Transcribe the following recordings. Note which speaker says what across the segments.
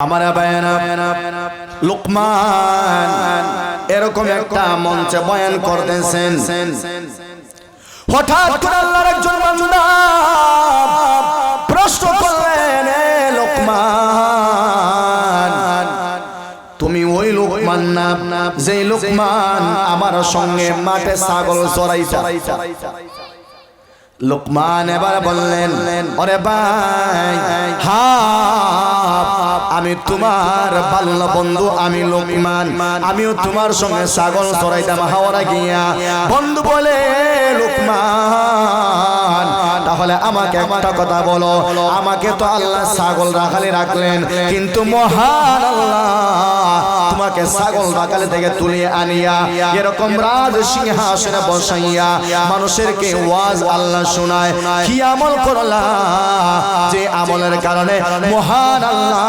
Speaker 1: আমার বায়ানা লোকমান, এরকম একটা মঞ্চে বয়ান করতেছেন। হঠাৎ করে আল্লাহর একজন বান্দা প্রশ্ন করলেন, "এ লোকমান, তুমি ওই লোকমান না? যে লোকমান আমার সঙ্গে মাঠে ছাগল চড়াইতা। লোকমান এবার বললেন ওরে ভাই আমি তোমার বাল্য বন্ধু আমি লোকমান আমিও তোমার সঙ্গে ছাগল চড়াইতাম হাওড়া গিয়া বন্ধু বলে লোকমান তাহলে আমাকে একটা কথা বলো আমাকে তো আল্লাহ ছাগল রাখালে রাখলেন কিন্তু মহান আল্লাহ তোমাকে ছাগল রাখালে থেকে তুলে আনিয়া, এরকম রাজ সিংহাসনে বসাইয়া মানুষের কে ওয়াজ আল্লাহ শোনায়, কি আমল করলা? যে আমলের কারণে মহান আল্লাহ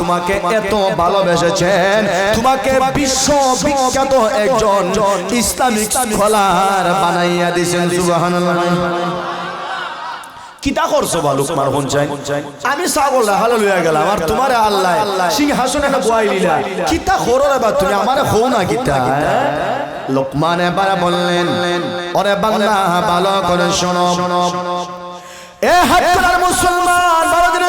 Speaker 1: তোমাকে এত ভালোবেসেছেন, তোমাকে বিশ্ব বিখ্যাত একজন ইসলামিক স্কলার বানাইয়া দিয়েছেন, সুবহানাল্লাহ। কিতা করছ বা পঞ্চায়েত আমি ছাগল রাখালে লইয়া গেলাম। আর তোমার আল্লাহ সিংহাসন বয়াই কিতা করো রে বা তুমি? আমার হো না কিতা লোকমান এবার বললেন ওরে বাংলা ভালো করে শোনো। এ মুসলমান করে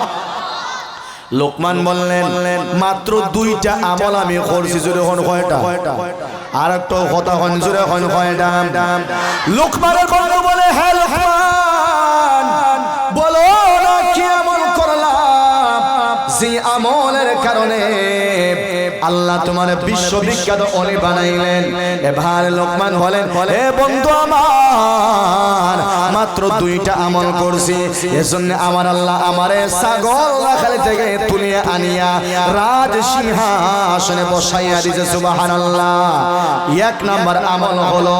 Speaker 1: লোকমান বললেন, মাত্র দুইটা আমল আমি করছি জুড়ে হন কয়টা? আর একটা কথা হন জুড়ে হন কয়টা? লোকমানের বন্ধু বলে হ্যাঁ লোকমান, বলো না কি আমল করলাম? যে আমলের কারণে আল্লাহ তোমার বিশ্ববিখ্যাত অলি বানাইলেন। এবার লোকমান বলেন হে বন্ধু আমার, মাত্র দুইটা আমল করছি। এজন্য আমার আল্লাহ আমারে ছাগল রাখালি থেকে তুলিয়ে আনিয়া রাজ সিংহাসনে বসাইয়া দিয়েছে, সুবহানাল্লাহ। এক নাম্বার আমল হলো,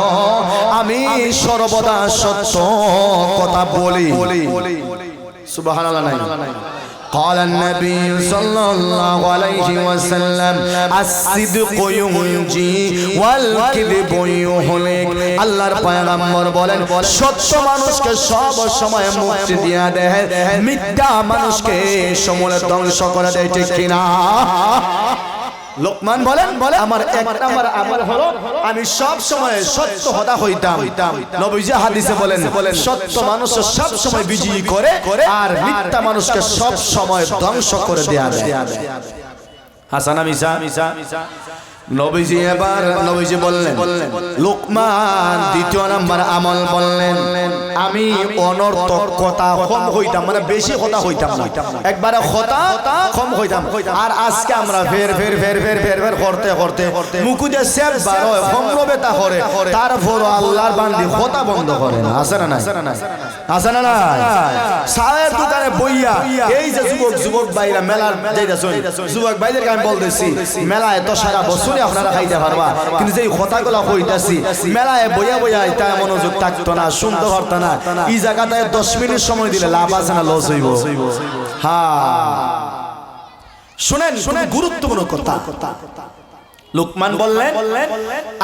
Speaker 1: আমি সর্বদা সত্য কথা বলি। সুবহানাল্লাহ নাই? قال النبي صلى الله عليه وسلم الصدق ينجي والكذب يهلك আল্লাহর পয়গম্বর বলেন সত্য মানুষকে সব সময় মুক্তি দিয়া দেয় মিথ্যা মানুষকে সমূলে ধ্বংস করে দেয় ঠিক কিনা লোকমান বলেন বলে আমার এক নাম্বার আমল হলো আমি সব সময় সত্য হতা হইতাম। নবীজি হাদিসে বলেন বলেন সত্য মানুষ সব সময় বিজয়ী করে আর মিথ্যা মানুষকে সব সময় ধ্বংস করে দেয়া দেয় হাসানা মিসা মিসা নবীজি এবার নবীজি বললেন লোকমান দ্বিতীয় নাম্বার আমল বললেন। আমি অনর্থক কথা কম হইতাম মানে বেশি কথা হইতাম না। একবারে কথা কম হইতাম। আর আজকে আমরা ফের ফের ফের ফের ফের ফের করতে করতে। মুকুদে সেব বার হয় সম্রবে করে। তারপর আল্লাহর বান্দি কথা বন্ধ করে না। আছে না না আছে না না সায়ের দোকানে বইয়া এই যে যুবক যুবক ভাইরা মেলার যাইতাছেন যুবক ভাইদেরকে আমি বলতেছি মেলায় তো সারা বছরই আপনারা খাইতে পারবা। কিন্তু যে কথাগুলো কইতাছি মেলায় বইয়া বইয়া এটা মনোযোগ থাকতো না শুনতে পারতো না এই জায়গাটায় দশ মিনিট সময় দিলে লাভ আছে না লস হইব? হ্যাঁ। শোনেন শোনেন গুরুত্বপূর্ণ কথা। লুকমান বললেন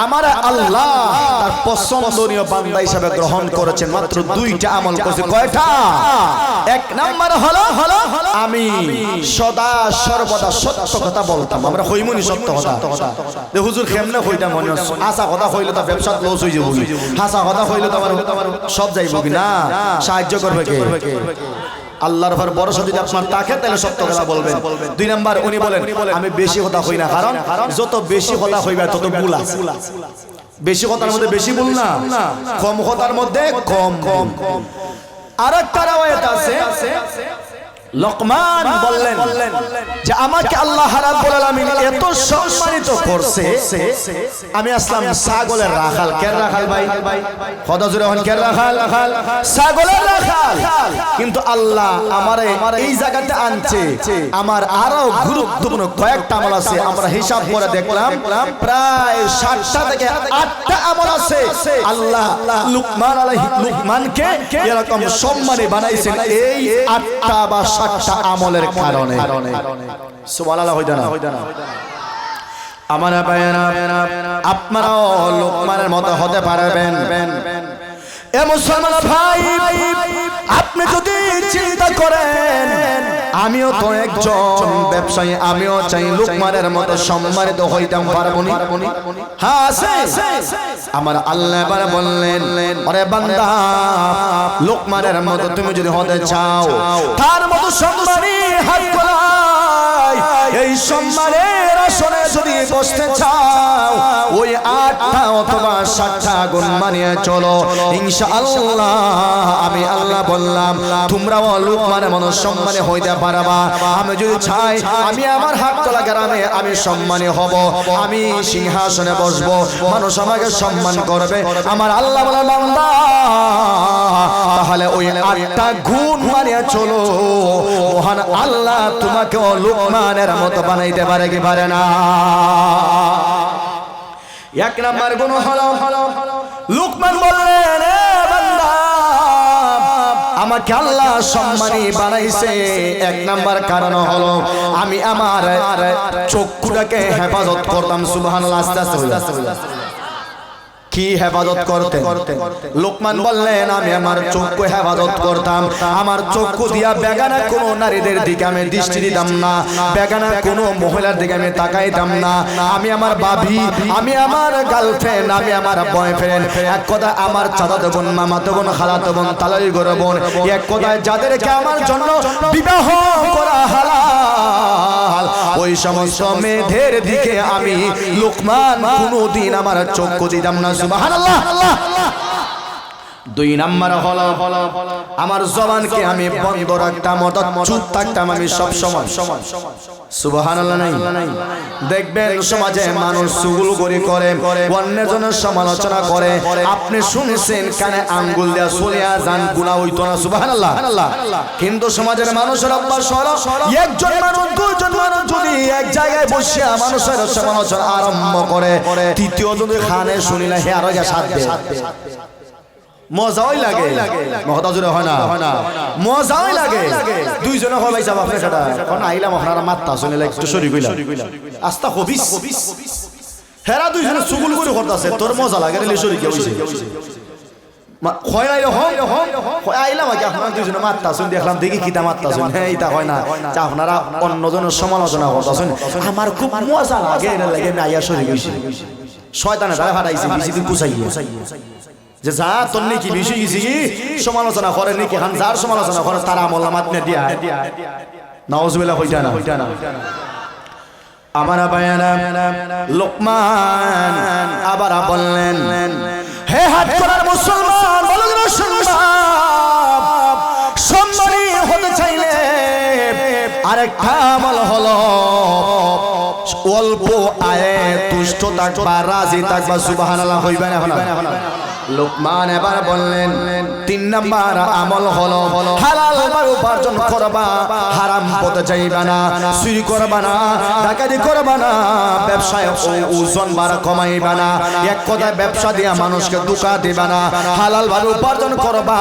Speaker 1: আমার আল্লাহ তার পছন্দনীয় বান্দা হিসাবে গ্রহণ করেছেন মাত্র দুইটা আমল করেছে কয়টা? এক নাম্বার হলো হলো আমি সদা সর্বদা সত্য কথা বলতাম। আমরা হইমনি সত্য কথা। দে হুজুর কেমনে হইতাম মনে হচ্ছে আসা কথা হইলে তো ব্যবসা লস হয়ে যাব। হাসা কথা হইলে তো আমার সব যাইব কি না? সাহায্য করবে কে? আল্লাহর উপর ভরসা যদি আপনার তাকে তাহলে সত্য কথা বলবেন। দুই নাম্বার, উনি বলেন, আমি বেশি কথা হই না, কারণ যত বেশি কথা হইবে, তত আছে। বেশি কথার মধ্যে বেশি ভুল না, কম কথার মধ্যে কম কম আর একটা আছে লোকমান বললেন যে আমাকে আল্লাহ রাব্বুল আলামিন এত সম্মানিত করছে। আমি আসলাম ছাগলের রাখাল। কেন রাখাল ভাই? খোদা জুড়ে হন কেন রাখাল? ছাগলের রাখাল। কিন্তু আল্লাহ আমারে এই জায়গাতে আনছে। আমার আরও গুরুত্বপূর্ণ কয়েকটা আমল আছে। আমরা হিসাব করে দেখলাম। প্রায় সাতটা থেকে আটটা আমল আছে। আল্লাহ লুকমান আলাইহিস লুকমানকে এরকম সম্মানে বানাইছেন। এই আটটা বা সাতটা আমলের কারণে। আপনারাও লোকমানের মতো হতে পারবেন। এ মুসলমান ভাই আপনি যদি চিন্তা করেন আমিও তো একজন ব্যবসায়ী আমিও চাই লোকমানের মতো সম্মানিত হইতাম পারব নি? হ্যাঁ আছে। আমার আল্লাহ এবার বললেন আরে বান্দা লোকমানের মতো তুমি যদি হতে চাও তার মতো সম্মানী হাত এই সম্মানের আসনে যদি বসতে চাও, ওই আটটা অথবা সাতটা গুণ মানিয়ে চলো। ইনশাআল্লাহ, আমি আল্লাহ বললাম, তোমরাও লোকমানের মতো সম্মানে হইতে পারবা। আমি যদি চাই, আমি আমার হাত তোলা গ্রামে আমি সম্মানী হব। আমি সিংহাসনে বসবো, মানুষ আমাকে সম্মান করবে। আমার আল্লাহ বলে, বান্দা, তাহলে ওই আটটা গুণ মানিয়ে চলো। মহান আল্লাহ তোমাকে লোকমানের মতো বানাইতে পারে কি পারে না? এক নাম্বার গুণ হলো লুকমান বললেন "এ আমাকে আল্লাহ সম্মানী বানাইছে এক নাম্বার কারণ হলো আমি আমার চক্ষুটাকে হেফাজত করতাম সুবহানাল্লাহ আস্তে আস্তে। কি হেফাজত করতে লোকমান বললেন, আমি আমার চক্ষু হেফাজত করতাম। আমার চক্ষু দিয়া বেগানা কোনো নারীদের দিকে আমি দৃষ্টি দিতাম না। বেগানা কোনো মহিলার দিকে আমি তাকাইতাম না। আমি আমার বাবি আমি আমার গার্লফ্রেন্ড আমি আমার বয়ফ্রেন্ড এক কথা আমার চাচাতো বোন, মামাতো বোন, খালাতো বোন তালাই গরো বোন, এক কথায় যাদেরকে আমার জন্য বিবাহ করা হালাল ওই সমস্ত মেধের দিকে আমি লোকমান কোনোদিন আমার চোখ দিতাম না সুবহানাল্লাহ। দুই নাম্বার হলো, আমার জবানকে আমি বন্ধ রাখতাম, অর্থাৎ চুপ থাকতাম আমি সব সময়। দেখবেন সমাজে মানুষ সুগুল করি করে সমালোচনা করে। আপনি শুনেছেন কানে আঙ্গুল দেয়া চলিয়া যান গুণা হইতো না? কিন্তু সমাজের মানুষের একজন মানুষ দুজন মানুষ যদি এক জায়গায় বসে মানুষের সমালোচনা আরম্ভ করে, তৃতীয় যদি খানে শুনিলে হে আরও সাথ মজাই লাগে। মহতা হয় না। মজাই লাগে। দুইজনে হয় বাপরে সেটা কোন আইলাম আপনারা মাত্তা শুনিলে একটু সরি কইলা আস্তা হবিস। হেরা দুইজনে সুগুল করে করতেছে। তোর মজা লাগে রে সরি কে হইছে। হয় নাই হম হম আইলাম আগে আপনারা দুইজনে মাত্তা শুন। দেখলাম দেখি কিতা মাত্তা শুন। হ্যাঁ এটা হয় না। যে আপনারা অন্যজনের সমালোচনা করতেছেন আমার খুব মজা লাগে লাগে আমি আইয়া সরি গেছি শয়তানে তারা ফাটাইছে বেশি দিন যে যা তোর নাকি বেশি গেছি। কি সমালোচনা করে নাকি হান যার সমালোচনা করে তারা আমল নে দিয়া নাউজুবিল্লাহ হইতা না হইতা না আমার বায়ানা লোকমান আবার বললেন হে হাত করার মুসলমান না শুনবাম হতে চাইলে আরেকটা আমল হলো অল্প আয়ে তুষ্ট থাকবা রাজি থাকবা সুবহানাল্লাহ হইবে না না লোকমান এবার বললেন, তিন নাম্বার আমল হলো হালাল উপার্জন করবা, হারাম পথে যাইবা না, চুরি করবা না, ডাকাতি করবা না, ব্যবসায় ওজন বার কমাইবা না, এক কথায় ব্যবসা দিয়া মানুষকে দুকা দিবা না, হালাল বার উপার্জন করবা,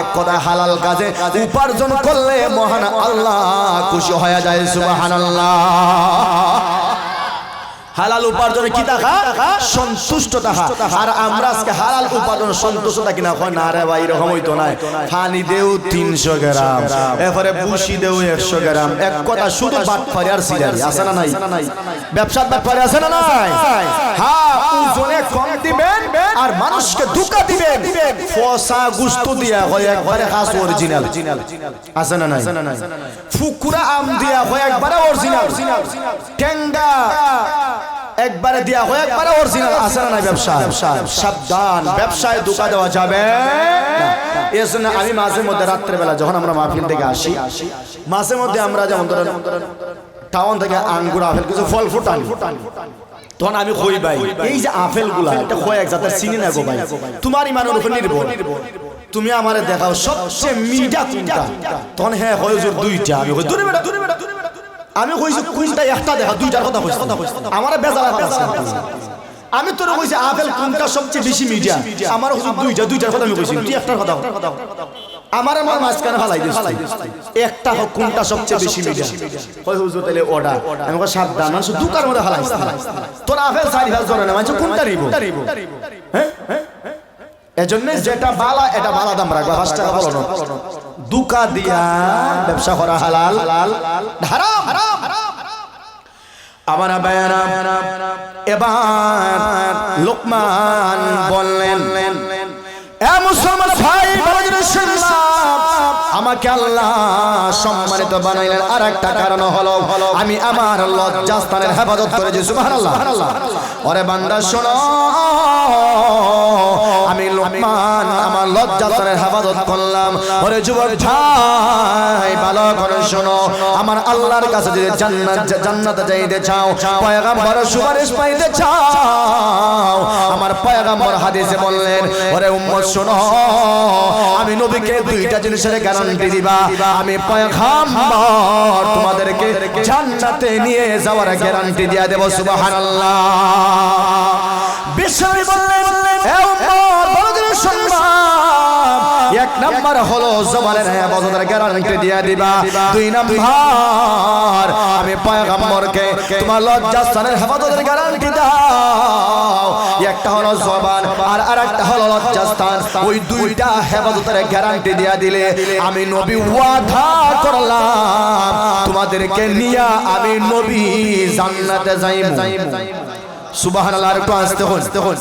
Speaker 1: এক কথায় হালাল কাজে উপার্জন করলে মহান আল্লাহ খুশি হয়ে যায়, সুবহানাল্লাহ। হালাল উপার্জনে কি দেখা সন্তুষ্ট দেখা আর আমরা আজকে হালাল উপার্জন সন্তুষ্ট থাকি না হয়? না রে ভাই, এরকম হইতো না ফানি দেও তিনশো গ্রাম, এরপরে বুসি দেও একশো গ্রাম। এক কথা শুধু বাটফারি আর সিলারি আছে না নাই? ব্যবসার বাট পারে আছে না নাই? হ্যাঁ ওজনে কম আর মানুষকে দুকা দিবেন। ফসা গুস্ত দিয়া হয় একবারে হাস অরিজিনাল আছে না নাই? ফুকুরা আম দিয়া হয় একবারে অরিজিনাল টেঙ্গা একবারে দিয়া হয় একবারে অরিজিনাল আছে না নাই ব্যবসা সাবধান, ব্যবসায় ধোকা দেওয়া যাবে। এর জন্য আমি মাঝে মধ্যে রাত্রেবেলা যখন আমরা মাহফিল থেকে আসি, মাঝে মধ্যে আমরা যেমন ধরেন, টাউন থেকে আঙ্গুর আপেল, কিছু ফল ফুটান ফুটান। তখন আমি কই ভাই? এই যে আপেলগুলা এটা কয় এক জাতের চিনি না গো ভাই? তোমার ইমানের উপর নির্ভর। তুমি আমারে দেখাও সবচেয়ে মিঠা কোনটা তখন হ্যাঁ হয় দুইটা আমি কই দূরে বেটা দূরে বেটা আমি কইছি কোনটা একটা দেখা দুইটার কথা কইছি। আমার বেজার আমি তোর কইছি আপেল কোনটা সবচেয়ে বেশি মিডিয়া আমার দুইটা দুইটার কথা আমি কইছি। তুই একটার কথা। আমার আমার মাঝখানে ফালাই দিস একটা হোক, কোনটা সবচেয়ে বেশি মিডিয়া কই হুজুর, তাহলে ওটা আমি কই সাবধান, মানুষ দুকার মধ্যে ফালাই তোর আপেল চারি ফেল জরে না, মানুষ কোনটা নিব? হ্যাঁ? এজন্য যেটা বালা, এটা বালা দাম রাখবা, পাঁচ টাকা বলো না। দুকা দিয়া ব্যবসা করা হালাল। হারাম। হারাম আমার বায়ানা এবার লোকমান বললেন আমাকে আল্লাহ সম্মানিত বানাইলেন। আর একটা কারণ হলো, আমি আমার লজ্জাস্থানের হেফাজত করেছি। সুবহানাল্লাহ। ওরে বান্দা, শোনো। আমি লোকমান আমার লজ্জাস্থানের হেফাজত করলাম। ওরে যুবক ভাই, ভালো করে শোনো। আমার আল্লাহর কাছে যদি জান্নাত জান্নাতে যাইতে চাও পয়গাম্বর সুপারিশ পাইতে চাও, আমার পয়গাম্বর হাদিসে বললেন, ওরে উম্মত, শোনো। আমি নবীকে দুইটা জিনিসের গ্যারান্টি দিবা, আমি পয়গাম্বর, তোমাদেরকে জান্নাতে নিয়ে যাওয়ার গ্যারান্টি দিয়া দেব, সুবহানাল্লাহ। বিশ্বনবী বললেন হে উম্মত করে শুনবা এক নাম্বার হলো জবানের হেফাজতের গ্যারান্টি দিয়ে দিবা। দুই নাম্বার, আমি পয়গম্বরকে তোমার লজ্জাস্থানের হেফাজতের গ্যারান্টি দাও একটা হলো জবান আর আরেকটা হলো লজ্জাস্থান। ওই দুইটা হেফাজতের গ্যারান্টি দেয়া দিলে আমি নবী ওয়াদা করলাম। তোমাদেরকে নিয়া আমি নবী জান্নাতে যাইব সুবহানাল্লাহ আর একটু আসতে হন।